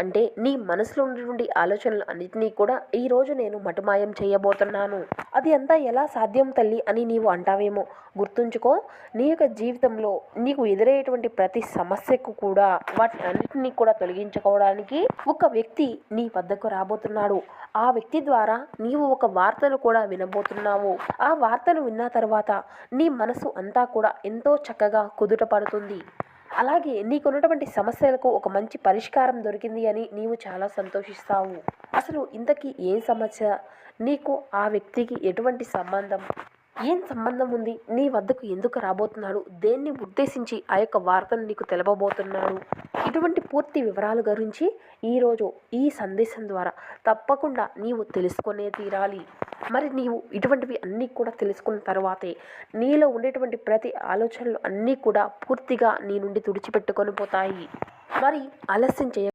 అంటే నీ మనసులో ఉన్నటువంటి ఆలోచనలు అన్నిటినీ కూడా ఈరోజు నేను మటుమాయం చేయబోతున్నాను. అది అంతా ఎలా సాధ్యం తల్లి అని నీవు అంటావేమో? గుర్తుంచుకో నీ యొక్క జీవితంలో నీకు ఎదురయ్యేటువంటి ప్రతి సమస్యకు కూడా వాటి అన్నిటినీ కూడా తొలగించుకోవడానికి ఒక వ్యక్తి నీ వద్దకు రాబోతున్నాడు. ఆ వ్యక్తి ద్వారా నీవు ఒక వార్తను కూడా వినబోతున్నావు. ఆ వార్తను విన్న తర్వాత నీ మనసు అంతా కూడా ఎంతో చక్కగా కుదుట పడుతుంది. అలాగే నీకున్నటువంటి సమస్యలకు ఒక మంచి పరిష్కారం దొరికింది అని నీవు చాలా సంతోషిస్తావు. అసలు ఇంతకీ ఏం సమస్య? నీకు ఆ వ్యక్తికి ఎటువంటి సంబంధం? ఏం సంబంధం ఉంది? నీ వద్దకు ఎందుకు రాబోతున్నాడు? దేన్ని ఉద్దేశించి ఆ యొక్క వార్తను నీకు తెలపబోతున్నాడు ఇటువంటి పూర్తి వివరాల గురించి ఈరోజు ఈ సందేశం ద్వారా తప్పకుండా నీవు తెలుసుకునే తీరాలి. మరి నీవు ఇటువంటివి అన్నీ కూడా తెలుసుకున్న తర్వాతే నీలో ఉండేటువంటి ప్రతి ఆలోచనలు అన్నీ కూడా పూర్తిగా నీ నుండి తుడిచిపెట్టుకొని పోతాయి. మరి ఆలస్యం చేయ